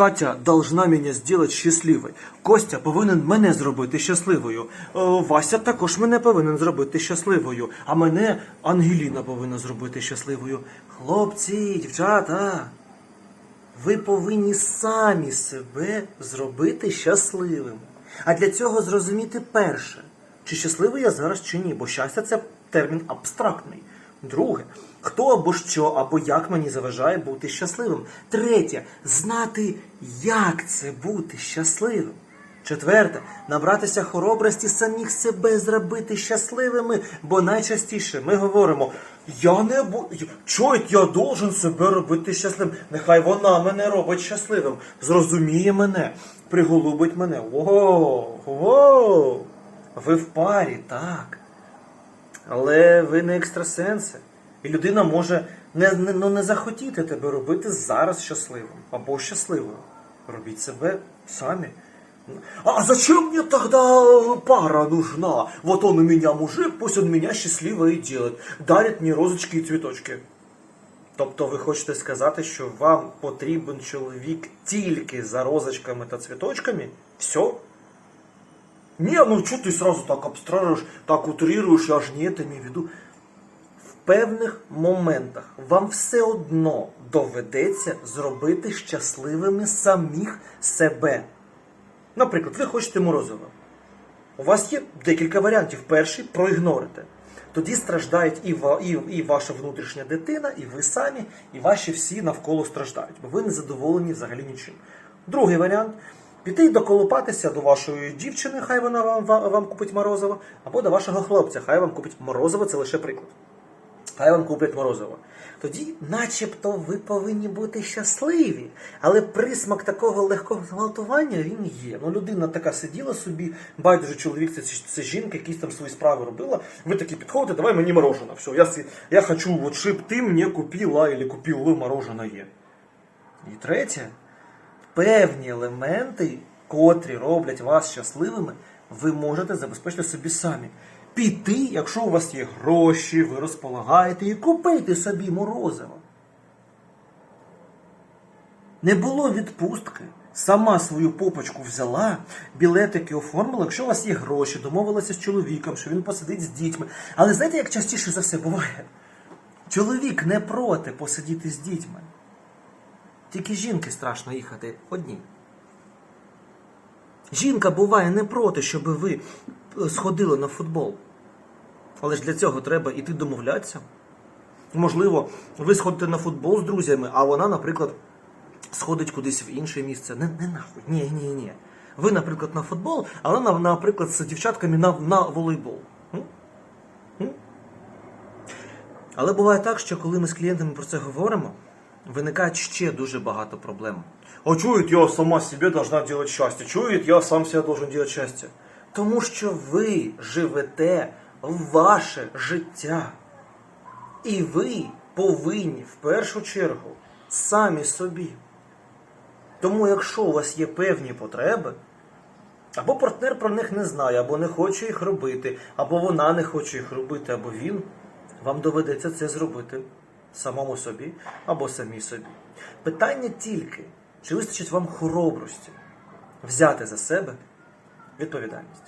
Катя должна мене зробити щасливою. Костя повинен мене зробити щасливою. Е, Вася також мене повинен зробити щасливою. А мене Ангеліна повинна зробити щасливою. Хлопці, дівчата, ви повинні самі себе зробити щасливим. А для цього зрозуміти перше, чи щасливий я зараз чи ні, бо щастя це термін абстрактний. Друге, хто або що, або як мені заважає бути щасливим. Третє, знати, як це бути щасливим. Четверте, набратися хоробрості самих себе зробити щасливими, бо найчастіше ми говоримо: я не бу... чого я должен себе робити щасливим. Нехай вона мене робить щасливим, зрозуміє мене, приголубить мене. Воу, воу, ви в парі, так. Але ви не екстрасенси. І людина може не, не, ну, не захотіти тебе робити зараз щасливим або щасливою. Робіть себе самі. А зачем мне тогда пара нужна? Вот он у меня мужик, пусть он меня счастливой делает. Дарит мне розочки і цвіточки. Тобто ви хочете сказати, що вам потрібен чоловік тільки за розочками та цвіточками? Все? Не, ну что ты сразу так абстраруешь, так утрируешь, я ж не это имею в виду. В певних моментах вам все одно доведеться зробити щасливими самих себе. Наприклад, ви хочете морозиво. У вас є декілька варіантів. Перший проігнорите. Тоді страждають і, ва- і, і ваша внутрішня дитина, і ви самі, і ваші всі навколо страждають, бо ви не задоволені взагалі нічим. Другий варіант піти доколупатися до вашої дівчини, хай вона вам, вам, вам купить морозиво, або до вашого хлопця, хай вам купить морозиво, це лише приклад. Хай вам куплять морозиво. Тоді, начебто, ви повинні бути щасливі, але присмак такого легкого зґвалтування він є. Ну, людина така сиділа собі, байдуже чоловік, це, це жінка, якісь там свої справи робила. Ви такі підходите, давай мені мороженое. Все, я, я хочу, вот, щоб ти мені купила або купив мороженое. І третє, певні елементи, котрі роблять вас щасливими, ви можете забезпечити собі самі. Піти, якщо у вас є гроші, ви розполагаєте і купити собі морозиво. Не було відпустки. Сама свою попочку взяла, білетики оформила, якщо у вас є гроші, домовилася з чоловіком, що він посидить з дітьми. Але знаєте, як частіше за все буває? Чоловік не проти посидіти з дітьми. Тільки жінки страшно їхати одні. Жінка буває не проти, щоб ви е, сходили на футбол. Але ж для цього треба іти домовлятися. Можливо, ви сходите на футбол з друзями, а вона, наприклад, сходить кудись в інше місце. Не, не нахуй. Ні, ні, ні. Ви, наприклад, на футбол, а вона, наприклад, з дівчатками на, на волейбол. Але буває так, що коли ми з клієнтами про це говоримо, виникає ще дуже багато проблем. А чують, я сама себе должна делать щастя. Чують, я сам себе должен делать щастя. Тому що ви живете ваше життя. І ви повинні в першу чергу самі собі. Тому, якщо у вас є певні потреби, або партнер про них не знає, або не хоче їх робити, або вона не хоче їх робити, або він, вам доведеться це зробити самому собі або самій собі. Питання тільки, чи вистачить вам хоробрості взяти за себе відповідальність.